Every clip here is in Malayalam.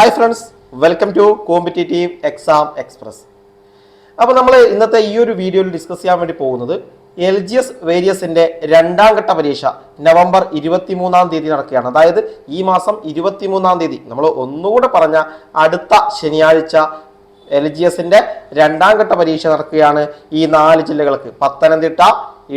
Hi friends welcome to competitive exam express അപ്പോൾ നമ്മൾ ഇന്നത്തെ ഈ ഒരു വീഡിയോയിൽ ഡിസ്കസ് ചെയ്യാൻ വേണ്ടി പോകുന്നത് എൽ ജി എസ് വേരിയസിന്റെ രണ്ടാം ഘട്ട പരീക്ഷ നവംബർ ഇരുപത്തിമൂന്നാം തീയതി നടക്കുകയാണ്. അതായത് ഈ മാസം ഇരുപത്തിമൂന്നാം തീയതി നമ്മൾ ഒന്നുകൂടെ പറഞ്ഞ അടുത്ത ശനിയാഴ്ച എൽ ജി എസിന്റെ രണ്ടാം ഘട്ട പരീക്ഷ നടക്കുകയാണ് ഈ നാല് ജില്ലകൾക്ക്. പത്തനംതിട്ട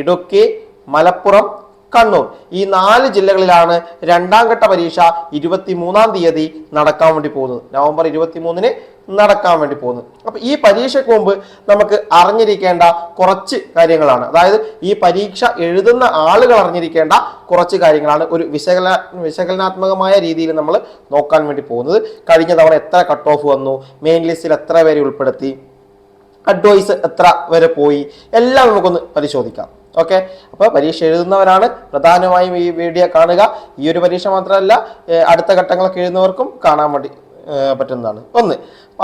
ഇടുക്കി മലപ്പുറം കണ്ണൂർ. ഈ നാല് ജില്ലകളിലാണ് രണ്ടാം ഘട്ട പരീക്ഷ ഇരുപത്തി മൂന്നാം തീയതി നടക്കാൻ വേണ്ടി പോകുന്നത്. നവംബർ ഇരുപത്തി മൂന്നിന് നടക്കാൻ വേണ്ടി പോകുന്നത്. അപ്പൊ ഈ പരീക്ഷയ്ക്ക് മുമ്പ് നമുക്ക് അറിഞ്ഞിരിക്കേണ്ട കുറച്ച് കാര്യങ്ങളാണ്. അതായത് ഈ പരീക്ഷ എഴുതുന്ന ആളുകൾ അറിഞ്ഞിരിക്കേണ്ട കുറച്ച് കാര്യങ്ങളാണ് ഒരു വിശകല വിശകലനാത്മകമായ രീതിയിൽ നമ്മൾ നോക്കാൻ വേണ്ടി പോകുന്നത്. കഴിഞ്ഞ തവണ എത്ര കട്ട് ഓഫ് വന്നു? മെയിൻ ലിസ്റ്റിൽ എത്ര പേരെ ഉൾപ്പെടുത്തി? അഡ്വൈസ് എത്ര വരെ പോയി? എല്ലാം നമുക്കൊന്ന് പരിശോധിക്കാം. ഓക്കെ. അപ്പോൾ പരീക്ഷ എഴുതുന്നവരാണ് പ്രധാനമായും ഈ വീഡിയോ കാണുക. ഈ ഒരു പരീക്ഷ മാത്രമല്ല അടുത്ത ഘട്ടങ്ങളൊക്കെ എഴുതുന്നവർക്കും കാണാൻ വേണ്ടി പറ്റുന്നതാണ്. ഒന്ന്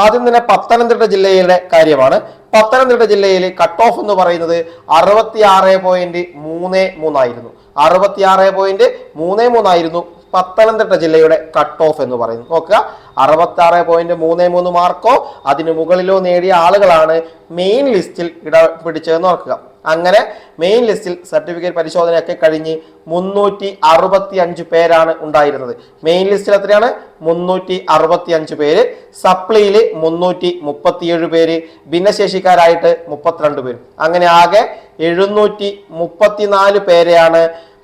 ആദ്യം തന്നെ പത്തനംതിട്ട ജില്ലയിലെ കാര്യമാണ്. പത്തനംതിട്ട ജില്ലയിൽ കട്ട് ഓഫ് എന്ന് പറയുന്നത് അറുപത്തി ആറ് പോയിന്റ് മൂന്ന് മൂന്നായിരുന്നു. അറുപത്തി ആറ് പോയിന്റ് മൂന്ന് മൂന്നായിരുന്നു. പത്തനംതിട്ട ജില്ലയുടെ കട്ട് ഓഫ് എന്ന് പറയുന്നത് നോക്കുക അറുപത്തി ആറ് പോയിന്റ് മൂന്ന് മൂന്ന് മാർക്കോ അതിനു മുകളിലോ നേടിയ ആളുകളാണ് മെയിൻ ലിസ്റ്റിൽ ഇട പിടിച്ചതെന്ന് ഓർക്കുക. അങ്ങനെ മെയിൻ ലിസ്റ്റിൽ സർട്ടിഫിക്കറ്റ് പരിശോധനയൊക്കെ കഴിഞ്ഞ് മുന്നൂറ്റി അറുപത്തി അഞ്ച് പേരാണ് ഉണ്ടായിരുന്നത്. മെയിൻ ലിസ്റ്റിൽ എത്രയാണ്? മുന്നൂറ്റി അറുപത്തി അഞ്ച് പേര്. സപ്ലൈയിൽ മുന്നൂറ്റി മുപ്പത്തിയേഴ് പേര്. ഭിന്നശേഷിക്കാരായിട്ട് മുപ്പത്തിരണ്ട് പേര്. അങ്ങനെ ആകെ എഴുന്നൂറ്റി മുപ്പത്തിനാല് പേരെയാണ്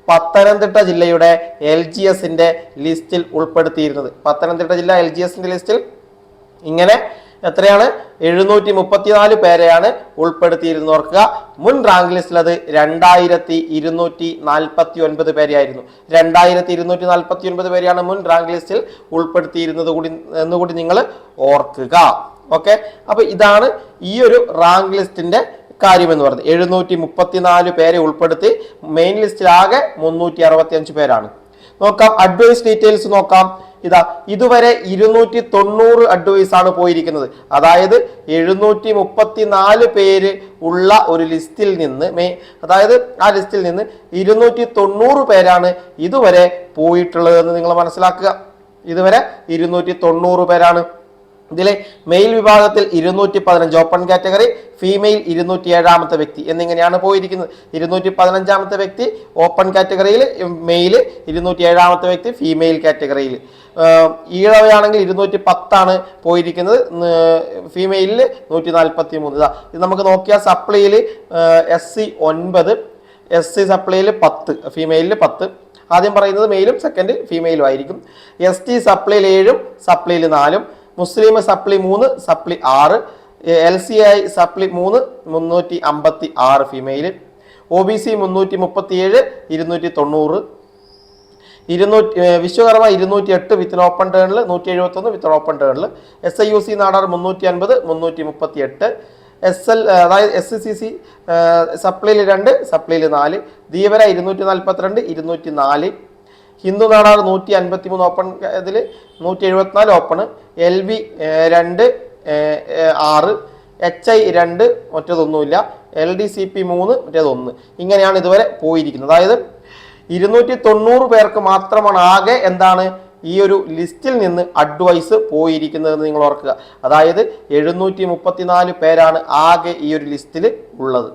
പത്തനംതിട്ട ജില്ലയുടെ എൽ ജി എസിന്റെ ലിസ്റ്റിൽ ഉൾപ്പെടുത്തിയിരുന്നത്. പത്തനംതിട്ട ജില്ല എൽ ജി എസിന്റെ ലിസ്റ്റിൽ ഇങ്ങനെ എത്രയാണ്? എഴുന്നൂറ്റി മുപ്പത്തിനാല് പേരെയാണ് ഉൾപ്പെടുത്തിയിരുന്നത്. ഓർക്കുക മുൻ റാങ്ക് ലിസ്റ്റിൽ അത് രണ്ടായിരത്തി ഇരുന്നൂറ്റി നാൽപ്പത്തി ഒൻപത് പേരെയായിരുന്നു. രണ്ടായിരത്തി ഇരുന്നൂറ്റി നാൽപ്പത്തി ഒൻപത് പേരെയാണ് മുൻ റാങ്ക് ലിസ്റ്റിൽ ഉൾപ്പെടുത്തിയിരുന്നത് കൂടി എന്നുകൂടി നിങ്ങൾ ഓർക്കുക. ഓക്കെ? അപ്പൊ ഇതാണ് ഈ ഒരു റാങ്ക് ലിസ്റ്റിന്റെ കാര്യം എന്ന് പറയുന്നത് എഴുന്നൂറ്റി മുപ്പത്തിനാല് പേരെ ഉൾപ്പെടുത്തി മെയിൻ ലിസ്റ്റിലാകെ മുന്നൂറ്റി അറുപത്തി അഞ്ച് പേരാണ്. നോക്കാം അഡ്വൈസ് ഡീറ്റെയിൽസ് നോക്കാം. ഇതാ ഇതുവരെ ഇരുന്നൂറ്റി തൊണ്ണൂറ് അഡ്വൈസ് ആണ് പോയിരിക്കുന്നത്. അതായത് എഴുന്നൂറ്റി മുപ്പത്തിനാല് പേര് ഉള്ള ഒരു ലിസ്റ്റിൽ നിന്ന് മേ അതായത് ആ ലിസ്റ്റിൽ നിന്ന് ഇരുന്നൂറ്റി തൊണ്ണൂറ് പേരാണ് ഇതുവരെ പോയിട്ടുള്ളതെന്ന് നിങ്ങൾ മനസ്സിലാക്കുക. ഇതുവരെ ഇരുന്നൂറ്റി തൊണ്ണൂറ് പേരാണ്. ഇതിലെ മെയിൽ വിഭാഗത്തിൽ ഇരുന്നൂറ്റി പതിനഞ്ച് ഓപ്പൺ കാറ്റഗറി ഫീമെയിൽ ഇരുന്നൂറ്റി ഏഴാമത്തെ വ്യക്തി എന്നിങ്ങനെയാണ് പോയിരിക്കുന്നത്. ഇരുന്നൂറ്റി പതിനഞ്ചാമത്തെ വ്യക്തി ഓപ്പൺ കാറ്റഗറിയിൽ മെയിൽ ഇരുന്നൂറ്റി ഏഴാമത്തെ വ്യക്തി ഫീമെയിൽ കാറ്റഗറിയിൽ ഈഴവയാണെങ്കിൽ ഇരുന്നൂറ്റി പത്താണ് പോയിരിക്കുന്നത്. ഫീമെയിലിൽ നൂറ്റി നാൽപ്പത്തി മൂന്ന് ഇതാ ഇത് നമുക്ക് നോക്കിയാൽ സപ്ലൈയിൽ എസ് സി ഒൻപത് എസ് സി സപ്ലൈയിൽ പത്ത് ഫീമെയിലിൽ പത്ത്. ആദ്യം പറയുന്നത് മെയിലും സെക്കൻഡ് ഫീമെയിലും ആയിരിക്കും. എസ് ടി സപ്ലൈയിൽ ഏഴും സപ്ലൈയിൽ നാലും. മുസ്ലിം സപ്ലി മൂന്ന് സപ്ലി ആറ് എൽ സി ഐ സപ്ലി മൂന്ന് മുന്നൂറ്റി അമ്പത്തി ആറ് ഫീമെയിൽ ഒ ബി സി മുന്നൂറ്റി മുപ്പത്തി ഏഴ് ഇരുന്നൂറ്റി തൊണ്ണൂറ് ഇരുന്നൂറ്റി വിശ്വകർമ്മ ഇരുന്നൂറ്റി എട്ട് വിത്ത് ഓപ്പൺ ടേണിൽ നൂറ്റി എഴുപത്തി ഒന്ന് with open ടേണിൽ S I U C Nadar മുന്നൂറ്റി അൻപത് മുന്നൂറ്റി മുപ്പത്തി എട്ട് എസ് എൽ അതായത് എസ് സി സി സപ്ലിയിൽ രണ്ട് സപ്ലിയിൽ നാല്. ധീവര ഇരുന്നൂറ്റി നാൽപ്പത്തിരണ്ട് ഇരുന്നൂറ്റി നാല് ഹിന്ദു നാടാർ നൂറ്റി അൻപത്തി മൂന്ന് ഓപ്പൺ ഇതിൽ നൂറ്റി എഴുപത്തിനാല് ഓപ്പണ്. എൽ വി രണ്ട് ആറ് എച്ച് ഐ രണ്ട് മറ്റേതൊന്നുമില്ല. എൽ ഡി സി പി മൂന്ന് മറ്റേതൊന്ന്. ഇങ്ങനെയാണ് ഇതുവരെ പോയിരിക്കുന്നത്. അതായത് ഇരുന്നൂറ്റി തൊണ്ണൂറ് പേർക്ക് മാത്രമാണ് ആകെ എന്താണ് ഈ ഒരു ലിസ്റ്റിൽ നിന്ന് അഡ്വൈസ് പോയിരിക്കുന്നതെന്ന് നിങ്ങൾ ഓർക്കുക. അതായത് എഴുന്നൂറ്റി മുപ്പത്തിനാല് പേരാണ് ആകെ ഈ ഒരു ലിസ്റ്റിൽ ഉള്ളത്.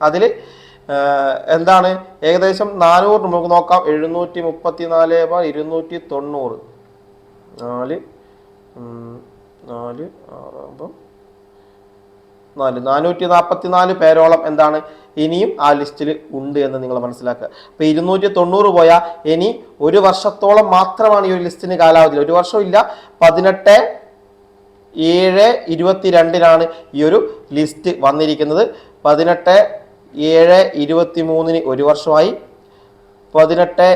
അതിൽ എന്താണ്? ഏകദേശം നാനൂറ് നമുക്ക് നോക്കാം. എഴുന്നൂറ്റി മുപ്പത്തി നാല് ഇരുന്നൂറ്റി തൊണ്ണൂറ് നാല് നാല് ആറാകുമ്പം നാല്. നാനൂറ്റി നാൽപ്പത്തി നാല് പേരോളം എന്താണ്? ഇനിയും ആ ലിസ്റ്റിൽ ഉണ്ട് എന്ന് നിങ്ങൾ മനസ്സിലാക്കുക. അപ്പം ഇരുന്നൂറ്റി തൊണ്ണൂറ് പോയാൽ ഇനി ഒരു വർഷത്തോളം മാത്രമാണ് ഈ ഒരു ലിസ്റ്റിന് കാലാവധി. ഒരു വർഷമില്ല പതിനെട്ട് ഏഴ് ഇരുപത്തിരണ്ടിനാണ് ഈ ഒരു ലിസ്റ്റ് വന്നിരിക്കുന്നത്. പതിനെട്ട് ഏഴ് ഇരുപത്തി മൂന്നിന് ഒരു വർഷമായി പതിനെട്ട്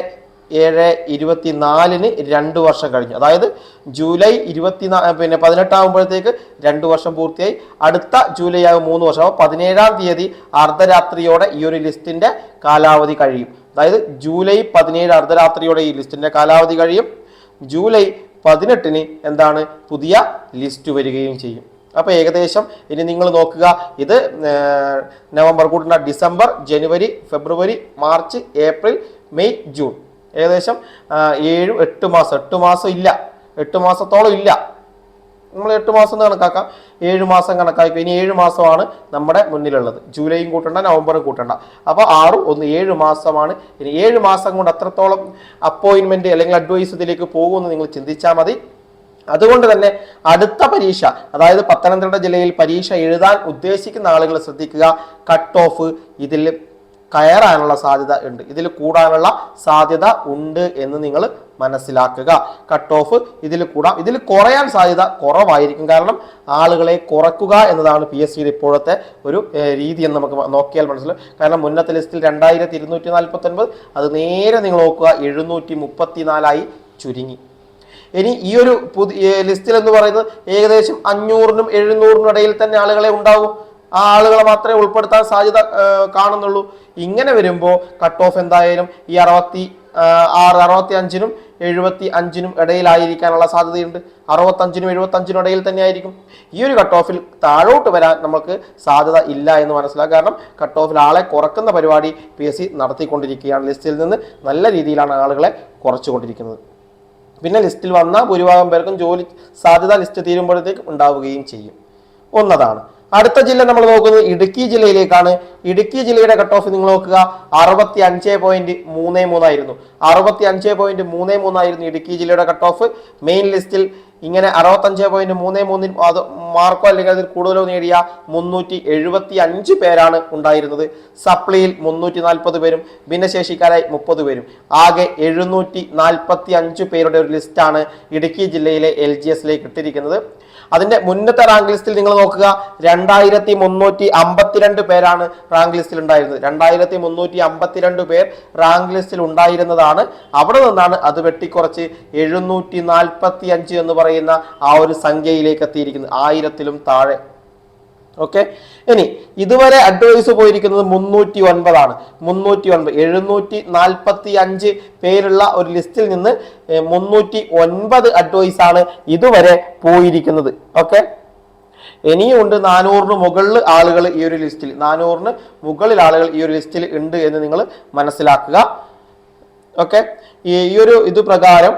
ഏഴ് ഇരുപത്തി നാലിന് രണ്ട് വർഷം കഴിഞ്ഞു. അതായത് ജൂലൈ ഇരുപത്തി പിന്നെ പതിനെട്ടാകുമ്പോഴത്തേക്ക് രണ്ട് വർഷം പൂർത്തിയായി. അടുത്ത ജൂലൈ ആകും മൂന്ന് വർഷം. അപ്പോൾ പതിനേഴാം തീയതി അർദ്ധരാത്രിയോടെ ഈ ഒരു ലിസ്റ്റിന്റെ കാലാവധി കഴിയും. അതായത് ജൂലൈ പതിനേഴ് അർദ്ധരാത്രിയോടെ ഈ ലിസ്റ്റിന്റെ കാലാവധി കഴിയും. ജൂലൈ പതിനെട്ടിന് എന്താണ് പുതിയ ലിസ്റ്റ് വരികയും ചെയ്യും. അപ്പോൾ ഏകദേശം ഇനി നിങ്ങൾ നോക്കുക. ഇത് നവംബർ കൂട്ടുന്ന ഡിസംബർ ജനുവരി ഫെബ്രുവരി മാർച്ച് ഏപ്രിൽ മെയ് ജൂൺ. ഏകദേശം ഏഴ് എട്ട് മാസം. എട്ട് മാസം ഇല്ല. എട്ട് മാസത്തോളം ഇല്ല. നമ്മൾ എട്ട് മാസം എന്ന് കണക്കാക്കാം. ഏഴ് മാസം കണക്കാക്കി ഇനി ഏഴ് മാസമാണ് നമ്മുടെ മുന്നിലുള്ളത്. ജൂലൈയും കൂട്ടണ്ട നവംബറും കൂട്ടണ്ട. അപ്പോൾ ആറും ഒന്ന് ഏഴ് മാസമാണ്. ഇനി ഏഴ് മാസം കൊണ്ട് അത്രത്തോളം അപ്പോയിൻമെന്റ് അല്ലെങ്കിൽ അഡ്വൈസ് ഇതിലേക്ക് പോകുമെന്ന് നിങ്ങൾ ചിന്തിച്ചാൽ മതി. അതുകൊണ്ട് തന്നെ അടുത്ത പരീക്ഷ അതായത് പത്തനംതിട്ട ജില്ലയിൽ പരീക്ഷ എഴുതാൻ ഉദ്ദേശിക്കുന്ന ആളുകൾ ശ്രദ്ധിക്കുക. കട്ട് ഓഫ് ഇതിൽ കയറാനുള്ള സാധ്യത ഉണ്ട്. ഇതിൽ കൂടാനുള്ള സാധ്യത ഉണ്ട് എന്ന് നിങ്ങൾ മനസ്സിലാക്കുക. കട്ട് ഓഫ് ഇതിൽ കൂടാം. ഇതിൽ കുറയാൻ സാധ്യത കുറവായിരിക്കും. കാരണം ആളുകളെ കുറക്കുക എന്നതാണ് പി എസ് സിയുടെ ഇപ്പോഴത്തെ ഒരു രീതി എന്ന് നമുക്ക് നോക്കിയാൽ മനസ്സിലാവും. കാരണം മുന്നത്തെ ലിസ്റ്റിൽ രണ്ടായിരത്തി ഇരുന്നൂറ്റി നാൽപ്പത്തി ഒൻപത് അത് നേരെ നിങ്ങൾ നോക്കുക എഴുന്നൂറ്റി മുപ്പത്തിനാലായി ചുരുങ്ങി. ഇനി ഈ ഒരു പുതിയ ലിസ്റ്റിൽ എന്ന് പറയുന്നത് ഏകദേശം അഞ്ഞൂറിനും എഴുന്നൂറിനും ഇടയിൽ തന്നെ ആളുകളെ ഉണ്ടാവും. ആ ആളുകളെ മാത്രമേ ഉൾപ്പെടുത്താൻ സാധ്യത കാണുന്നുള്ളൂ. ഇങ്ങനെ വരുമ്പോൾ കട്ട് ഓഫ് എന്തായാലും ഈ അറുപത്തി ആറ് അറുപത്തി അഞ്ചിനും എഴുപത്തി അഞ്ചിനും ഇടയിലായിരിക്കാനുള്ള സാധ്യതയുണ്ട്. അറുപത്തഞ്ചിനും എഴുപത്തഞ്ചിനും ഇടയിൽ തന്നെ ആയിരിക്കും ഈ ഒരു കട്ട് ഓഫിൽ താഴോട്ട് വരാൻ നമുക്ക് സാധ്യത ഇല്ല എന്ന് മനസ്സിലാക്കാം. കാരണം കട്ട് ഓഫിൽ ആളെ കുറക്കുന്ന പരിപാടി പി എസ് സി നടത്തിക്കൊണ്ടിരിക്കുകയാണ്. ലിസ്റ്റിൽ നിന്ന് നല്ല രീതിയിലാണ് ആളുകളെ കുറച്ചുകൊണ്ടിരിക്കുന്നത്. പിന്നെ ലിസ്റ്റിൽ വന്ന ഭൂരിഭാഗം പേർക്കും ജോലി സാധ്യത ലിസ്റ്റ് തീരുമ്പോഴത്തേക്ക് ഉണ്ടാവുകയും ചെയ്യും. ഒന്നതാണ്. അടുത്ത ജില്ല നമ്മൾ നോക്കുന്നത് ഇടുക്കി ജില്ലയിലേക്കാണ്. ഇടുക്കി ജില്ലയുടെ കട്ട് ഓഫ് നിങ്ങൾ നോക്കുക. അറുപത്തി അഞ്ച് പോയിന്റ് മൂന്ന് മൂന്നായിരുന്നു. അറുപത്തി അഞ്ച് പോയിന്റ് മൂന്ന് മൂന്നായിരുന്നു ഇടുക്കി ജില്ലയുടെ കട്ട് ഓഫ് മെയിൻ ലിസ്റ്റിൽ ഇങ്ങനെ അറുപത്തഞ്ച് പോയിന്റ് മൂന്ന് മൂന്നിൽ അത് മാർക്കോ അല്ലെങ്കിൽ അതിൽ കൂടുതലോ നേടിയ മുന്നൂറ്റി എഴുപത്തി അഞ്ച് പേരാണ് ഉണ്ടായിരുന്നത്. സപ്ലിയിൽ മുന്നൂറ്റി നാൽപ്പത് പേരും ഭിന്നശേഷിക്കാരായി മുപ്പത് പേരും. ആകെ എഴുന്നൂറ്റി നാൽപ്പത്തി അഞ്ച് പേരുടെ ഒരു ലിസ്റ്റാണ് ഇടുക്കി ജില്ലയിലെ എൽ ജി എസിലേക്ക് ഇട്ടിരിക്കുന്നത്. അതിന്റെ മുന്നത്തെ റാങ്ക് ലിസ്റ്റിൽ നിങ്ങൾ നോക്കുക. രണ്ടായിരത്തി മുന്നൂറ്റി അമ്പത്തിരണ്ട് പേരാണ് റാങ്ക് ലിസ്റ്റിൽ ഉണ്ടായിരുന്നത്. രണ്ടായിരത്തി മുന്നൂറ്റി അമ്പത്തിരണ്ട് പേർ റാങ്ക് ലിസ്റ്റിൽ ഉണ്ടായിരുന്നതാണ്. അവിടെ നിന്നാണ് അത് വെട്ടിക്കുറച്ച് എഴുന്നൂറ്റി നാൽപ്പത്തി അഞ്ച് എന്ന് പറയുന്ന ആ ഒരു സംഖ്യയിലേക്ക് എത്തിയിരിക്കുന്നത്. ആയിരത്തിലും താഴെ. ഓക്കെ ഇനി ഇതുവരെ അഡ്വൈസ് പോയിരിക്കുന്നത് മുന്നൂറ്റി ഒൻപതാണ് മുന്നൂറ്റി ഒൻപത് എഴുന്നൂറ്റി നാൽപ്പത്തി അഞ്ച് പേരുള്ള ഒരു ലിസ്റ്റിൽ നിന്ന് മുന്നൂറ്റി ഒൻപത് അഡ്വൈസ് ആണ് ഇതുവരെ പോയിരിക്കുന്നത്. ഓക്കെ ഇനിയും ഉണ്ട് നാനൂറിന് മുകളിൽ ആളുകൾ ഈ ഒരു ലിസ്റ്റിൽ നാനൂറിന് മുകളിൽ ആളുകൾ ഈ ഒരു ലിസ്റ്റിൽ ഉണ്ട് എന്ന് നിങ്ങൾ മനസ്സിലാക്കുക. ഓക്കെ ഈ ഒരു ഇത് പ്രകാരം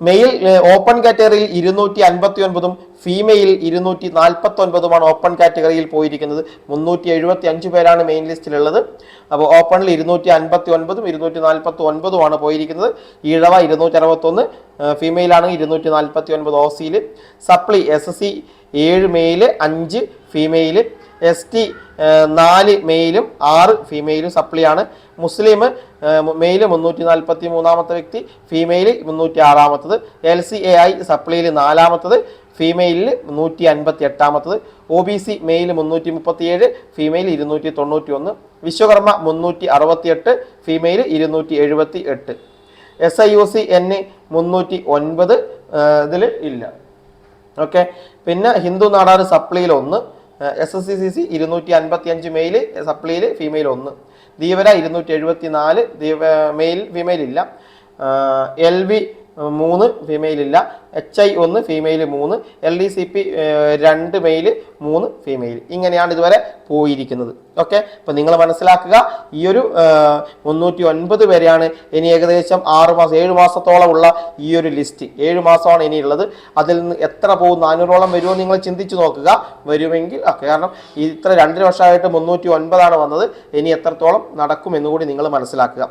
മെയിൽ ഓപ്പൺ കാറ്റഗറിയിൽ ഇരുന്നൂറ്റി അൻപത്തി ഒൻപതും ഫീമെയിൽ ഇരുന്നൂറ്റി നാൽപ്പത്തി ഒൻപതുമാണ് ഓപ്പൺ കാറ്റഗറിയിൽ പോയിരിക്കുന്നത്. മുന്നൂറ്റി എഴുപത്തി അഞ്ച് പേരാണ് മെയിൻ ലിസ്റ്റിലുള്ളത്. അപ്പോൾ ഓപ്പണിൽ ഇരുന്നൂറ്റി അൻപത്തി ഒൻപതും ഇരുന്നൂറ്റി നാൽപ്പത്തി ഒൻപതുമാണ് പോയിരിക്കുന്നത്. ഈഴവ ഇരുന്നൂറ്റി അറുപത്തൊന്ന് ഫീമെയിലാണ് ഇരുന്നൂറ്റി നാൽപ്പത്തി ഒൻപത് ഒ സിയിൽ സപ്ലി എസ് എസ് സി ഏഴ് മെയിൽ അഞ്ച് ഫീമെയിൽ. എസ് ടി നാല് മെയിലും ആറ് ഫീമെയിലും സപ്ലിയാണ് മുസ്ലിം മെയിൽ മുന്നൂറ്റി നാൽപ്പത്തി മൂന്നാമത്തെ വ്യക്തി ഫീമെയിൽ മുന്നൂറ്റി ആറാമത്തത് എൽ സി എ ഐ സപ്ലിയിൽ നാലാമത്തത് ഫീമെയിലിൽ നൂറ്റി അൻപത്തി എട്ടാമത്തത് ഒ ബി സി മെയിൽ മുന്നൂറ്റി മുപ്പത്തിയേഴ് ഫീമെയിൽ ഇരുന്നൂറ്റി തൊണ്ണൂറ്റി ഒന്ന് വിശ്വകർമ്മ മുന്നൂറ്റി അറുപത്തിയെട്ട് ഫീമെയിൽ ഇരുന്നൂറ്റി എഴുപത്തി എട്ട് S I U C N മുന്നൂറ്റി ഒൻപത് ഇതിൽ ഇല്ല. ഓക്കെ. പിന്നെ ഹിന്ദു നാടാർ സപ്ലിയിൽ ഒന്ന്. S S C C C ഇരുന്നൂറ്റി അൻപത്തി അഞ്ച് മെയിൽ സപ്ലിയിൽ ഫീമെയിൽ ഒന്ന്. ധീവര ഇരുന്നൂറ്റി എഴുപത്തി നാല് മെയിൽ ഫീമെയിൽ ഇല്ല. എൽ വി മൂന്ന് ഫീമെയിൽ ഇല്ല. എച്ച് ഐ ഒന്ന് ഫീമെയിൽ മൂന്ന് എൽ ഡി സി പി രണ്ട് മെയിൽ മൂന്ന് ഫീമെയിൽ ഇങ്ങനെയാണ് ഇതുവരെ പോയിരിക്കുന്നത്. ഓക്കെ അപ്പം നിങ്ങൾ മനസ്സിലാക്കുക ഈ ഒരു മുന്നൂറ്റി ഒൻപത് വരെയാണ് ഇനി ഏകദേശം ആറ് മാസം ഏഴ് മാസത്തോളമുള്ള ഈ ഒരു ലിസ്റ്റ് ഏഴ് മാസമാണ് ഇനിയുള്ളത് അതിൽ നിന്ന് എത്ര പോകും നാനൂറോളം വരുമോ നിങ്ങൾ ചിന്തിച്ചു നോക്കുക. വരുമെങ്കിൽ ആ, കാരണം ഇത്ര രണ്ടര വർഷമായിട്ട് മുന്നൂറ്റി ഒൻപതാണ് വന്നത്. ഇനി എത്രത്തോളം നടക്കും എന്നുകൂടി നിങ്ങൾ മനസ്സിലാക്കുക.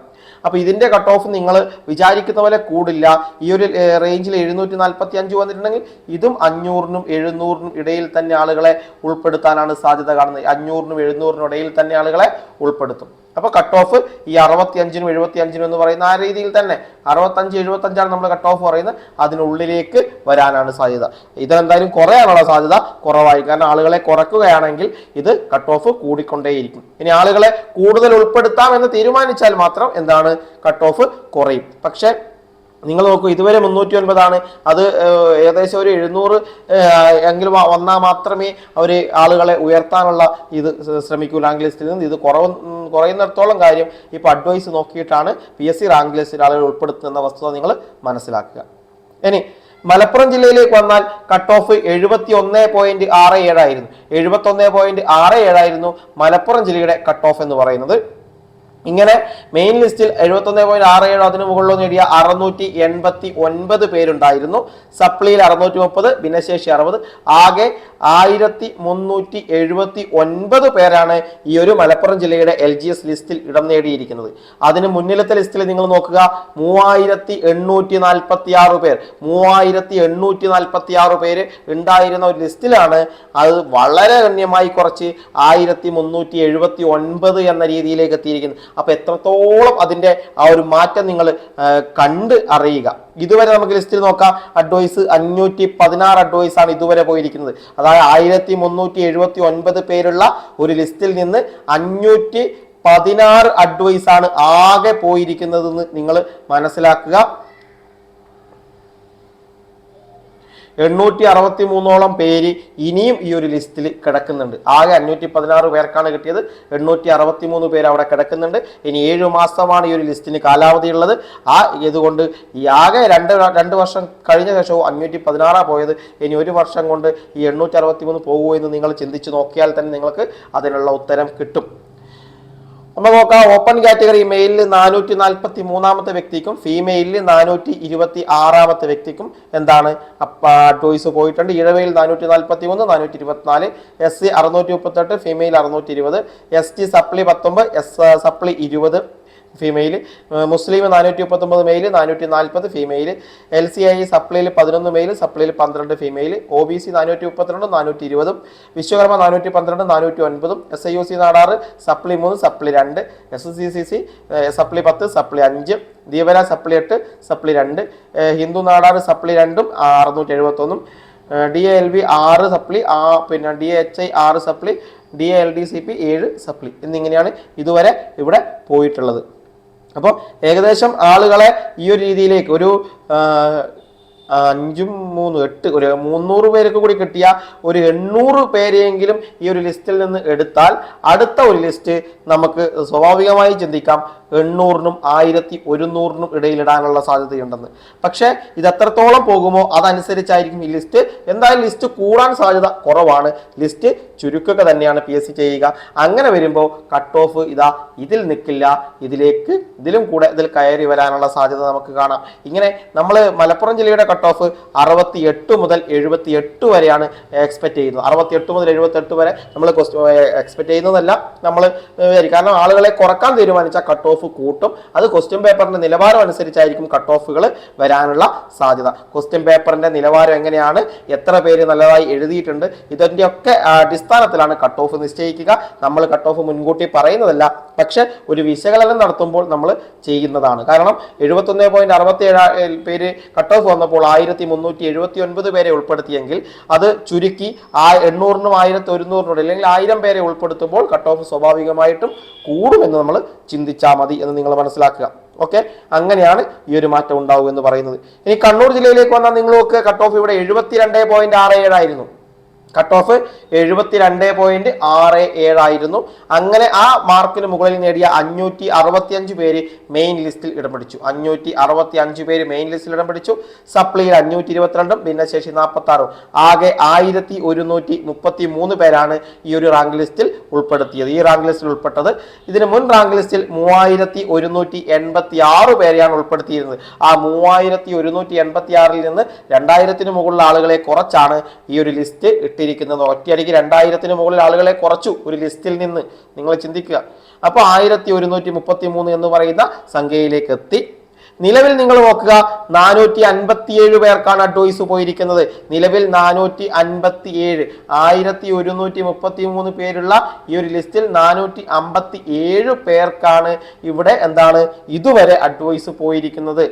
അപ്പോൾ ഇതിന്റെ കട്ട് ഓഫ് നിങ്ങൾ വിചാരിക്കുന്ന പോലെ കൂടില്ല. ഈ ഒരു റേഞ്ചിൽ എഴുന്നൂറ്റി നാൽപ്പത്തി അഞ്ച് വന്നിട്ടുണ്ടെങ്കിൽ ഇതും അഞ്ഞൂറിനും എഴുന്നൂറിനും ഇടയിൽ തന്നെ ആളുകളെ ഉൾപ്പെടുത്താനാണ് സാധ്യത കാണുന്നത്. അഞ്ഞൂറിനും എഴുന്നൂറിനും ഇടയിൽ തന്നെ ആളുകളെ ഉൾപ്പെടുത്തും. അപ്പോൾ കട്ട് ഓഫ് ഈ അറുപത്തി അഞ്ചിനും എഴുപത്തി അഞ്ചിനും എന്ന് പറയുന്ന ആ രീതിയിൽ തന്നെ അറുപത്തഞ്ച് എഴുപത്തി അഞ്ചാണ് നമ്മൾ കട്ട് ഓഫ് പറയുന്നത്. അതിനുള്ളിലേക്ക് വരാനാണ് സാധ്യത. ഇതെന്തായാലും കുറയാനുള്ള സാധ്യത കുറവായി കാരണം ആളുകളെ കുറക്കുകയാണെങ്കിൽ ഇത് കട്ട് ഓഫ് കൂടിക്കൊണ്ടേയിരിക്കും. ഇനി ആളുകളെ കൂടുതൽ ഉൾപ്പെടുത്താം എന്ന് തീരുമാനിച്ചാൽ മാത്രം എന്താണ് കട്ട് ഓഫ് കുറയും. പക്ഷേ നിങ്ങൾ നോക്കൂ ഇതുവരെ മുന്നൂറ്റി ഒൻപതാണ് അത് ഏകദേശം ഒരു എഴുന്നൂറ് എങ്കിലും വന്നാൽ മാത്രമേ അവർ ആളുകളെ ഉയർത്താനുള്ള ഇത് ശ്രമിക്കൂ റാങ്ക് ലിസ്റ്റിൽ നിന്ന് ഇത് കുറവ് കുറയുന്നിടത്തോളം കാര്യം ഇപ്പോൾ അഡ്വൈസ് നോക്കിയിട്ടാണ് പി എസ് സി റാങ്ക് ലിസ്റ്റിൽ ആളുകൾ ഉൾപ്പെടുത്തുന്ന വസ്തുത നിങ്ങൾ മനസ്സിലാക്കുക. ഇനി മലപ്പുറം ജില്ലയിലേക്ക് വന്നാൽ കട്ട് ഓഫ് എഴുപത്തി ഒന്ന് പോയിന്റ് ആറ് ഏഴായിരുന്നു. എഴുപത്തി ഒന്ന് പോയിന്റ് ആറ് ഏഴായിരുന്നു മലപ്പുറം ജില്ലയുടെ കട്ട് ഓഫ് എന്ന് പറയുന്നത്. ഇങ്ങനെ മെയിൻ ലിസ്റ്റിൽ എഴുപത്തൊന്ന് പോയിന്റ് ആറ് ഏഴ് അതിന് മുകളിലോ നേടിയ അറുന്നൂറ്റി എൺപത്തി ഒൻപത് പേരുണ്ടായിരുന്നു. സപ്ലിയിൽ അറുന്നൂറ്റി മുപ്പത് ഭിന്നശേഷി അറുപത്. ആകെ ആയിരത്തി മുന്നൂറ്റി എഴുപത്തി ഒൻപത് പേരാണ് ഈ ഒരു മലപ്പുറം ജില്ലയുടെ എൽ ജി എസ് ലിസ്റ്റിൽ ഇടം നേടിയിരിക്കുന്നത്. അതിന് മുന്നിലത്തെ ലിസ്റ്റിൽ നിങ്ങൾ നോക്കുക മൂവായിരത്തി എണ്ണൂറ്റി നാൽപ്പത്തി ആറ് പേർ. മൂവായിരത്തി എണ്ണൂറ്റി നാൽപ്പത്തി ആറ് പേര് ഉണ്ടായിരുന്ന ഒരു ലിസ്റ്റിലാണ് അത് വളരെ ഗണ്യമായി കുറച്ച് ആയിരത്തി മുന്നൂറ്റി എഴുപത്തി ഒൻപത് എന്ന രീതിയിലേക്ക് എത്തിയിരിക്കുന്നത്. അപ്പൊ എത്രത്തോളം അതിന്റെ ആ ഒരു മാറ്റം നിങ്ങൾ കണ്ട് അറിയുക. ഇതുവരെ നമുക്ക് ലിസ്റ്റിൽ നോക്കാം. അഡ്വൈസ് അഞ്ഞൂറ്റി പതിനാറ് അഡ്വൈസ് ആണ് ഇതുവരെ പോയിരിക്കുന്നത്. അതായത് ആയിരത്തി മുന്നൂറ്റി എഴുപത്തി ഒൻപത് പേരുള്ള ഒരു ലിസ്റ്റിൽ നിന്ന് അഞ്ഞൂറ്റി പതിനാറ് അഡ്വൈസ് ആണ് ആകെ പോയിരിക്കുന്നതെന്ന് നിങ്ങൾ മനസ്സിലാക്കുക. എണ്ണൂറ്റി അറുപത്തി മൂന്നോളം പേര് ഇനിയും ഈ ഒരു ലിസ്റ്റിൽ കിടക്കുന്നുണ്ട്. ആകെ അഞ്ഞൂറ്റി പതിനാറ് പേർക്കാണ് കിട്ടിയത്. എണ്ണൂറ്റി അറുപത്തി മൂന്ന് പേര് അവിടെ കിടക്കുന്നുണ്ട്. ഇനി ഏഴ് മാസമാണ് ഈ ഒരു ലിസ്റ്റിന് കാലാവധി ഉള്ളത് ആ ഇതുകൊണ്ട് ഈ ആകെ രണ്ട് രണ്ട് വർഷം കഴിഞ്ഞ ശേഷവും അഞ്ഞൂറ്റി പതിനാറാണ് പോയത്. ഇനി ഒരു വർഷം കൊണ്ട് ഈ എണ്ണൂറ്റി അറുപത്തി മൂന്ന് പോകുമോ എന്ന് നിങ്ങൾ ചിന്തിച്ച് നോക്കിയാൽ തന്നെ നിങ്ങൾക്ക് അതിനുള്ള ഉത്തരം കിട്ടും. നമ്മൾ നോക്കാം. ഓപ്പൺ കാറ്റഗറി മെയിലിൽ നാനൂറ്റി നാൽപ്പത്തി മൂന്നാമത്തെ വ്യക്തിക്കും ഫീമെയിലിൽ നാനൂറ്റി ഇരുപത്തി ആറാമത്തെ വ്യക്തിക്കും എന്താണ്? ടോയ്സ് പോയിട്ടുണ്ട്. ഇഴവയിൽ നാനൂറ്റി നാൽപ്പത്തി മൂന്ന് നാനൂറ്റി ഇരുപത്തിനാല് എസ് സി അറുന്നൂറ്റി മുപ്പത്തെട്ട് ഫീമെയിൽ അറുന്നൂറ്റി ഇരുപത് എസ് ടി സപ്ലി പത്തൊമ്പത് എസ് സപ്ലി ഇരുപത്. ഫീമെയിൽ മുസ്ലിം നാനൂറ്റി മുപ്പത്തൊമ്പത് മെയിൽ നാനൂറ്റി നാൽപ്പത് ഫീമെയിൽ എൽ സി ഐ സപ്ലൈയിൽ പതിനൊന്ന് മെയിൽ സപ്ലൈയിൽ പന്ത്രണ്ട് ഫീമെയിൽ ഒ ബി സി നാനൂറ്റി മുപ്പത്തിരണ്ട് നാനൂറ്റി ഇരുപതും വിശ്വകർമ്മ നാനൂറ്റി പന്ത്രണ്ട് നാനൂറ്റി ഒൻപതും S I U C Nadar സപ്ലി മൂന്ന് സപ്ലി രണ്ട് S C C C supply പത്ത് സപ്ലി അഞ്ച് ദീപന സപ്ലി എട്ട് സപ്ലി രണ്ട് ഹിന്ദു നാടാറ് സപ്ലി രണ്ടും അറുന്നൂറ്റി എഴുപത്തൊന്നും ഡി എൽ ബി ആറ് സപ്ലി ആ പിന്നെ ഡി എച്ച് ഐ ആറ് supply D L D C P ഏഴ് സപ്ലി എന്നിങ്ങനെയാണ് ഇതുവരെ ഇവിടെ പോയിട്ടുള്ളത്. അപ്പോൾ ഏകദേശം ആളുകളെ ഈ ഒരു രീതിയിലേക്ക് ഒരു അഞ്ചും മൂന്നും എട്ട് ഒരു മുന്നൂറ് പേർക്ക് കൂടി കിട്ടിയ ഒരു എണ്ണൂറ് പേരെയെങ്കിലും ഈ ഒരു ലിസ്റ്റിൽ നിന്ന് എടുത്താൽ അടുത്ത ഒരു ലിസ്റ്റ് നമുക്ക് സ്വാഭാവികമായി ചിന്തിക്കാം. എണ്ണൂറിനും ആയിരത്തി ഒരുന്നൂറിനും ഇടയിലിടാനുള്ള സാധ്യതയുണ്ടെന്ന്. പക്ഷേ ഇത് എത്രത്തോളം പോകുമോ അതനുസരിച്ചായിരിക്കും ഈ ലിസ്റ്റ്. എന്തായാലും ലിസ്റ്റ് കൂടാൻ സാധ്യത കുറവാണ്. ലിസ്റ്റ് ചുരുക്കുക തന്നെയാണ് പി എസ് സി ചെയ്യുക. അങ്ങനെ വരുമ്പോൾ കട്ട് ഓഫ് ഇതാ ഇതിൽ നിൽക്കില്ല ഇതിലേക്ക് ഇതിലും കൂടെ ഇതിൽ കയറി വരാനുള്ള സാധ്യത നമുക്ക് കാണാം. ഇങ്ങനെ നമ്മൾ മലപ്പുറം ജില്ലയുടെ കട്ട് ഓഫ് അറുപത്തി എട്ട് മുതൽ എഴുപത്തി എട്ട് വരെയാണ് എക്സ്പെക്ട് ചെയ്യുന്നത്. അറുപത്തി എട്ട് മുതൽ എഴുപത്തി എട്ട് വരെ നമ്മൾ എക്സ്പെക്ട് ചെയ്യുന്നതല്ല. നമ്മൾ കാരണം ആളുകളെ കുറയ്ക്കാൻ തീരുമാനിച്ച കട്ട് ഓഫ് കൂട്ടും. അത് ക്വസ്റ്റ്യൻ പേപ്പറിന്റെ നിലവാരം അനുസരിച്ചായിരിക്കും കട്ട് ഓഫുകൾ വരാനുള്ള സാധ്യത. ക്വസ്റ്റ്യൻ പേപ്പറിന്റെ നിലവാരം എങ്ങനെയാണ്? എത്ര പേര് നല്ലതായി എഴുതിയിട്ടുണ്ട്? ഇതിന്റെയൊക്കെ അടിസ്ഥാനത്തിലാണ് കട്ട് ഓഫ് നിശ്ചയിക്കുക? നമ്മൾ കട്ട് ഓഫ് മുൻകൂട്ടി പറയുന്നതല്ല. പക്ഷെ ഒരു വിശകലനം നടത്തുമ്പോൾ നമ്മൾ ചെയ്യുന്നതാണ്. കാരണം എഴുപത്തൊന്ന് പോയിന്റ് അറുപത്തി ഏഴ് പേര് കട്ട് ഓഫ് വന്നപ്പോൾ ആയിരത്തി മുന്നൂറ്റി എഴുപത്തി ഒൻപത് പേരെ ഉൾപ്പെടുത്തിയെങ്കിൽ അത് ചുരുക്കി ആ എണ്ണൂറിനും ആയിരത്തി ഒരുന്നൂറിനോട് അല്ലെങ്കിൽ ആയിരം പേരെ ഉൾപ്പെടുത്തുമ്പോൾ കട്ട് ഓഫ് സ്വാഭാവികമായിട്ടും കൂടുമെന്ന് നമ്മൾ ചിന്തിച്ചാൽ മതി എന്ന് നിങ്ങൾ മനസ്സിലാക്കുക. ഓക്കെ അങ്ങനെയാണ് ഈ ഒരു മാറ്റം ഉണ്ടാവുക എന്ന് പറയുന്നത്. ഇനി കണ്ണൂർ ജില്ലയിലേക്ക് വന്നാൽ നിങ്ങൾ നോക്കുക കട്ട് ഓഫ് ഇവിടെ എഴുപത്തിരണ്ട് പോയിന്റ് ആറ് ഏഴായിരുന്നു കട്ട് ഓഫ് എഴുപത്തിരണ്ട് പോയിന്റ് ആറ് ഏഴായിരുന്നു അങ്ങനെ ആ മാർക്കിന് മുകളിൽ നേടിയ അഞ്ഞൂറ്റി അറുപത്തി അഞ്ച് പേര് മെയിൻ ലിസ്റ്റിൽ ഇടം പിടിച്ചു. അഞ്ഞൂറ്റി അറുപത്തി അഞ്ച് പേര് മെയിൻ ലിസ്റ്റിൽ ഇടം പിടിച്ചു. സപ്ലിയിൽ അഞ്ഞൂറ്റി ഇരുപത്തിരണ്ടും ഭിന്നശേഷി നാൽപ്പത്തി ആറും ആകെ ആയിരത്തി ഒരുന്നൂറ്റി മുപ്പത്തി മൂന്ന് പേരാണ് ഈ ഒരു റാങ്ക് ലിസ്റ്റിൽ ഉൾപ്പെടുത്തിയത്. ഈ റാങ്ക് ലിസ്റ്റിൽ ഉൾപ്പെട്ടത് ഇതിന് മുൻ റാങ്ക് ലിസ്റ്റിൽ മൂവായിരത്തി ഒരുന്നൂറ്റി എൺപത്തി ആറ് പേരെയാണ് ഉൾപ്പെടുത്തിയിരുന്നത്. ആ മൂവായിരത്തി ഒരുന്നൂറ്റി എൺപത്തി ആറിൽ നിന്ന് രണ്ടായിരത്തിന് മുകളിലുള്ള ആളുകളെ കുറച്ചാണ് ഈ ഒരു ലിസ്റ്റ് ഇട്ടിരിക്കുന്നത് ഒറ്റയടിക്ക് രണ്ടായിരത്തിന് മുകളിൽ ആളുകളെ കുറച്ചു. ഒരു ലിസ്റ്റിൽ നിന്ന് നിങ്ങൾ ചിന്തിക്കുക. അപ്പോൾ ആയിരത്തി ഒരുന്നൂറ്റി മുപ്പത്തി മൂന്ന് എന്ന് പറയുന്ന സംഖ്യയിലേക്ക് എത്തി. നിലവിൽ നിങ്ങൾ നോക്കുക നാനൂറ്റി അൻപത്തിയേഴ് പേർക്കാണ് അഡ്വൈസ് പോയിരിക്കുന്നത്. നിലവിൽ നാനൂറ്റി അൻപത്തി ഏഴ് ആയിരത്തി ഒരുന്നൂറ്റി മുപ്പത്തി മൂന്ന് പേരുള്ള ഈ ഒരു ലിസ്റ്റിൽ നാനൂറ്റി അമ്പത്തി ഏഴ് പേർക്കാണ് ഇവിടെ എന്താണ് ഇതുവരെ അഡ്വൈസ് പോയിരിക്കുന്നത്.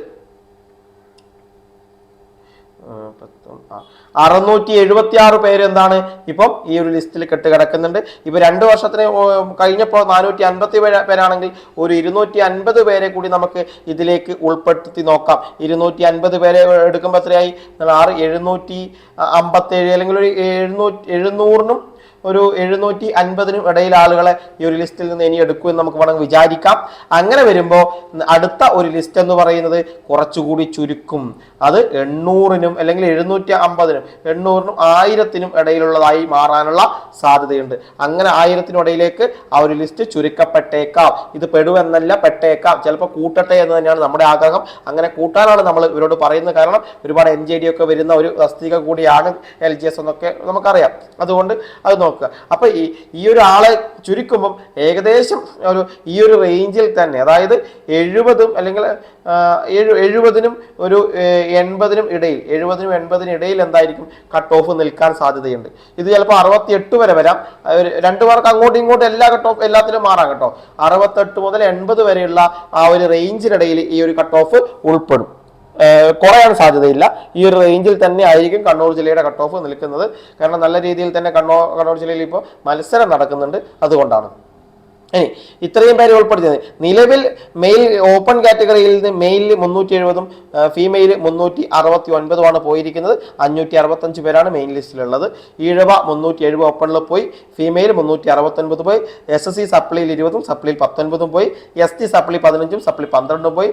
അറുന്നൂറ്റി എഴുപത്തി ആറ് പേര് എന്താണ് ഇപ്പം ഈ ഒരു ലിസ്റ്റിൽ കെട്ട് കിടക്കുന്നുണ്ട് ഇപ്പൊ രണ്ട് വർഷത്തിന് കഴിഞ്ഞപ്പോൾ നാനൂറ്റി അൻപത്തി പേരാണെങ്കിൽ ഒരു ഇരുന്നൂറ്റി അൻപത് പേരെ കൂടി നമുക്ക് ഇതിലേക്ക് ഉൾപ്പെടുത്തി നോക്കാം. ഇരുന്നൂറ്റി അൻപത് പേരെ എടുക്കുമ്പോൾ എത്രയായി? ആറ് എഴുന്നൂറ്റി അമ്പത്തേഴ് അല്ലെങ്കിൽ ഒരു എഴുന്നൂറ്റി എഴുന്നൂറിനും ഒരു എഴുന്നൂറ്റി അൻപതിനും ഇടയിൽ ആളുകളെ ഈ ഒരു ലിസ്റ്റിൽ നിന്ന് ഇനി എടുക്കൂ എടുക്കുമെന്ന് നമുക്ക് വേണമെങ്കിൽ വിചാരിക്കാം. അങ്ങനെ വരുമ്പോൾ അടുത്ത ഒരു ലിസ്റ്റ് എന്ന് പറയുന്നത് കുറച്ചുകൂടി ചുരുക്കും. അത് എണ്ണൂറിനും അല്ലെങ്കിൽ എഴുന്നൂറ്റി അമ്പതിനും എണ്ണൂറിനും ആയിരത്തിനും ഇടയിലുള്ളതായി മാറാനുള്ള സാധ്യതയുണ്ട്. അങ്ങനെ ആയിരത്തിനും ഇടയിലേക്ക് ആ ഒരു ലിസ്റ്റ് ചുരുക്കപ്പെട്ടേക്കാം. ഇത് പെടുവെന്നല്ല പെട്ടേക്കാം. ചിലപ്പോൾ കൂട്ടട്ടെ എന്ന് തന്നെയാണ് നമ്മുടെ ആഗ്രഹം. അങ്ങനെ കൂട്ടാനാണ് നമ്മൾ ഇവരോട് പറയുന്നത്. കാരണം ഒരുപാട് എൻ ജെ ഡി ഒക്കെ വരുന്ന ഒരു തസ്തിക കൂടിയാണ് എൽ ജി എസ് എന്നൊക്കെ നമുക്കറിയാം. അതുകൊണ്ട് അത് നോക്കുക. അപ്പൊ ഈ ഈ ഒരു ആളെ ചുരുക്കുമ്പം ഏകദേശം ഒരു ഈ ഒരു റേഞ്ചിൽ തന്നെ അതായത് എഴുപതും അല്ലെങ്കിൽ എഴുപതിനും ഒരു എൺപതിനും ഇടയിൽ എഴുപതിനും എൺപതിനും ഇടയിൽ എന്തായിരിക്കും കട്ട് ഓഫ് നിൽക്കാൻ സാധ്യതയുണ്ട്. ഇത് ചിലപ്പോൾ അറുപത്തി എട്ട് വരെ. വരാം രണ്ട് പേർക്ക് അങ്ങോട്ടും ഇങ്ങോട്ടും എല്ലാ കട്ട് ഓഫ് എല്ലാത്തിലും മാറാം കേട്ടോ. അറുപത്തെട്ട് മുതൽ എൺപത് വരെയുള്ള ആ ഒരു റേഞ്ചിനിടയിൽ ഈ ഒരു കട്ട് ഓഫ് ഉൾപ്പെടും. കുറയാൻ സാധ്യതയില്ല. ഈ ഒരു റേഞ്ചിൽ തന്നെ ആയിരിക്കും കണ്ണൂർ ജില്ലയുടെ കട്ട് ഓഫ് നിൽക്കുന്നത്. കാരണം നല്ല രീതിയിൽ തന്നെ കണ്ണൂർ കണ്ണൂർ ജില്ലയിൽ ഇപ്പോൾ മത്സരം നടക്കുന്നുണ്ട്. അതുകൊണ്ടാണ്. ഇനി ഇത്രയും പേര് ഉൾപ്പെടുത്തിയത്. നിലവിൽ മെയിൽ ഓപ്പൺ കാറ്റഗറിയിൽ നിന്ന് മെയിലിൽ മുന്നൂറ്റി എഴുപതും ഫീമെയിൽ മുന്നൂറ്റി അറുപത്തി ഒൻപതുമാണ് പോയിരിക്കുന്നത്. അഞ്ഞൂറ്റി അറുപത്തഞ്ച് പേരാണ് മെയിൻ ലിസ്റ്റിലുള്ളത് ഈഴവ മുന്നൂറ്റി എഴുപത് ഓപ്പണിൽ പോയി. ഫീമെയിൽ മുന്നൂറ്റി അറുപത്തൊൻപത് പോയി എസ് എസ് സി സപ്ലിയിൽ ഇരുപതും സപ്ലിയിൽ പത്തൊൻപതും പോയി. എസ് ടി സപ്ലി പതിനഞ്ചും സപ്ലി പന്ത്രണ്ടും പോയി.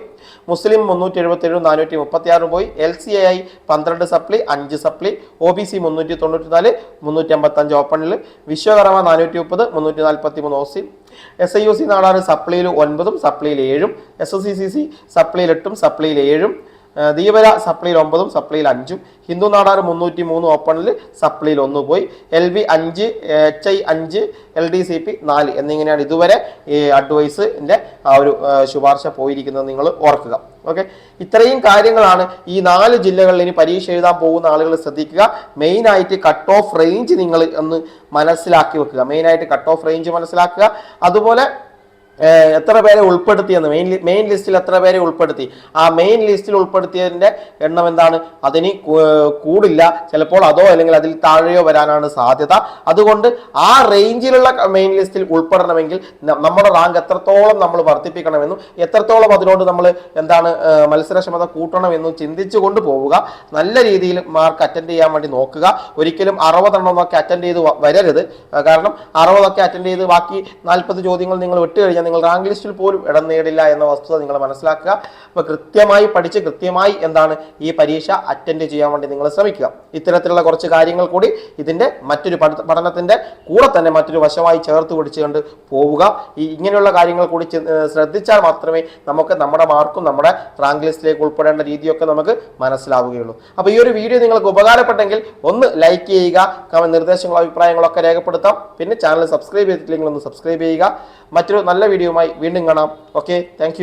മുസ്ലിം മുന്നൂറ്റി എഴുപത്തി ഏഴും നാനൂറ്റി മുപ്പത്തി ആറും പോയി എൽ സി ഐ പന്ത്രണ്ട് സപ്ലി അഞ്ച് സപ്ലി ഒ ബി സി മുന്നൂറ്റി തൊണ്ണൂറ്റി നാല് മുന്നൂറ്റി അമ്പത്തഞ്ച് ഓപ്പണിൽ വിശ്വകർമ്മ നാനൂറ്റി മുപ്പത് മുന്നൂറ്റി നാൽപ്പത്തി മൂന്ന് O C S I O C Nadar സപ്ലൈയിൽ ഒൻപതും സപ്ലൈയിൽ ഏഴും S S C C C സപ്ലൈയിൽ എട്ടും സപ്ലൈയിൽ ഏഴും ദീപര സപ്ലൈയിൽ ഒമ്പതും സപ്ലൈയിൽ അഞ്ചും ഹിന്ദു നാടാറ് മുന്നൂറ്റി മൂന്ന് ഓപ്പണിൽ സപ്ലൈയിൽ ഒന്ന് പോയി എൽ ബി അഞ്ച് എച്ച് ഐ അഞ്ച് എൽ ഡി സി പി നാല് എന്നിങ്ങനെയാണ് ഇതുവരെ ഈ അഡ്വൈസിന്റെ ആ ഒരു ശുപാർശ പോയിരിക്കുന്നത് നിങ്ങൾ ഓർക്കുക. ഓക്കെ ഇത്രയും കാര്യങ്ങളാണ് ഈ നാല് ജില്ലകളിൽ ഇനി പരീക്ഷ എഴുതാൻ പോകുന്ന ആളുകൾ ശ്രദ്ധിക്കുക. മെയിൻ ആയിട്ട് കട്ട് ഓഫ് റേഞ്ച് നിങ്ങൾ ഒന്ന് മനസ്സിലാക്കി വെക്കുക. മെയിൻ ആയിട്ട് കട്ട് ഓഫ് റേഞ്ച് മനസ്സിലാക്കുക. അതുപോലെ എത്ര പേരെ ഉൾപ്പെടുത്തിയെന്ന്? മെയിൻ മെയിൻ ലിസ്റ്റിൽ എത്ര പേരെ ഉൾപ്പെടുത്തി? ആ മെയിൻ ലിസ്റ്റിൽ ഉൾപ്പെടുത്തിയതിന്റെ എണ്ണം എന്താണ്? അതിന് കൂടില്ല. ചിലപ്പോൾ അതോ അല്ലെങ്കിൽ അതിൽ താഴെയോ വരാനാണ് സാധ്യത. അതുകൊണ്ട് ആ റേഞ്ചിലുള്ള മെയിൻ ലിസ്റ്റിൽ ഉൾപ്പെടണമെങ്കിൽ നമ്മുടെ റാങ്ക് എത്രത്തോളം നമ്മൾ വർദ്ധിപ്പിക്കണമെന്നും എത്രത്തോളം അതിനോട് നമ്മൾ എന്താണ് മത്സരക്ഷമത കൂട്ടണമെന്നും ചിന്തിച്ചുകൊണ്ട് പോവുക. നല്ല രീതിയിൽ മാർക്ക് അറ്റൻഡ് ചെയ്യാൻ വേണ്ടി നോക്കുക. ഒരിക്കലും അറുപതെണ്ണമൊക്കെ അറ്റൻഡ് ചെയ്ത് വരരുത്. കാരണം അറുപതൊക്കെ അറ്റൻഡ് ചെയ്ത് ബാക്കി നാൽപ്പത് ചോദ്യങ്ങൾ നിങ്ങൾ വിട്ടു കഴിഞ്ഞാൽ നിങ്ങൾ റാങ്ക് ലിസ്റ്റിൽ പോലും ഇടം നേടില്ല എന്ന വസ്തുത നിങ്ങൾ മനസ്സിലാക്കുക. അപ്പോൾ കൃത്യമായി പഠിച്ച് കൃത്യമായി എന്താണ് ഈ പരീക്ഷ അറ്റൻഡ് ചെയ്യാൻ വേണ്ടി നിങ്ങൾ ശ്രമിക്കുക. ഇത്തരത്തിലുള്ള കുറച്ച് കാര്യങ്ങൾ കൂടി ഇതിന്റെ മറ്റൊരു പഠനത്തിന്റെ കൂടെ തന്നെ മറ്റൊരു വശമായി ചേർത്ത് പിടിച്ചുകൊണ്ട് പോവുക. ഈ ഇങ്ങനെയുള്ള കാര്യങ്ങൾ കൂടി ശ്രദ്ധിച്ചാൽ മാത്രമേ നമുക്ക് നമ്മുടെ മാർക്കും നമ്മുടെ റാങ്ക് ലിസ്റ്റിലേക്ക് ഉൾപ്പെടേണ്ട രീതിയൊക്കെ നമുക്ക് മനസ്സിലാവുകയുള്ളൂ. അപ്പോൾ ഈ ഒരു വീഡിയോ നിങ്ങൾക്ക് ഉപകാരപ്പെട്ടെങ്കിൽ ഒന്ന് ലൈക്ക് ചെയ്യുക നിർദ്ദേശങ്ങളോ അഭിപ്രായങ്ങളോ ഒക്കെ രേഖപ്പെടുത്താം. പിന്നെ ചാനൽ സബ്സ്ക്രൈബ് ചെയ്തിട്ടില്ലെങ്കിൽ ഒന്ന് സബ്സ്ക്രൈബ് ചെയ്യുക. മറ്റൊരു നല്ല വീഡിയോയുമായി വീണ്ടും കാണാം. Okay thank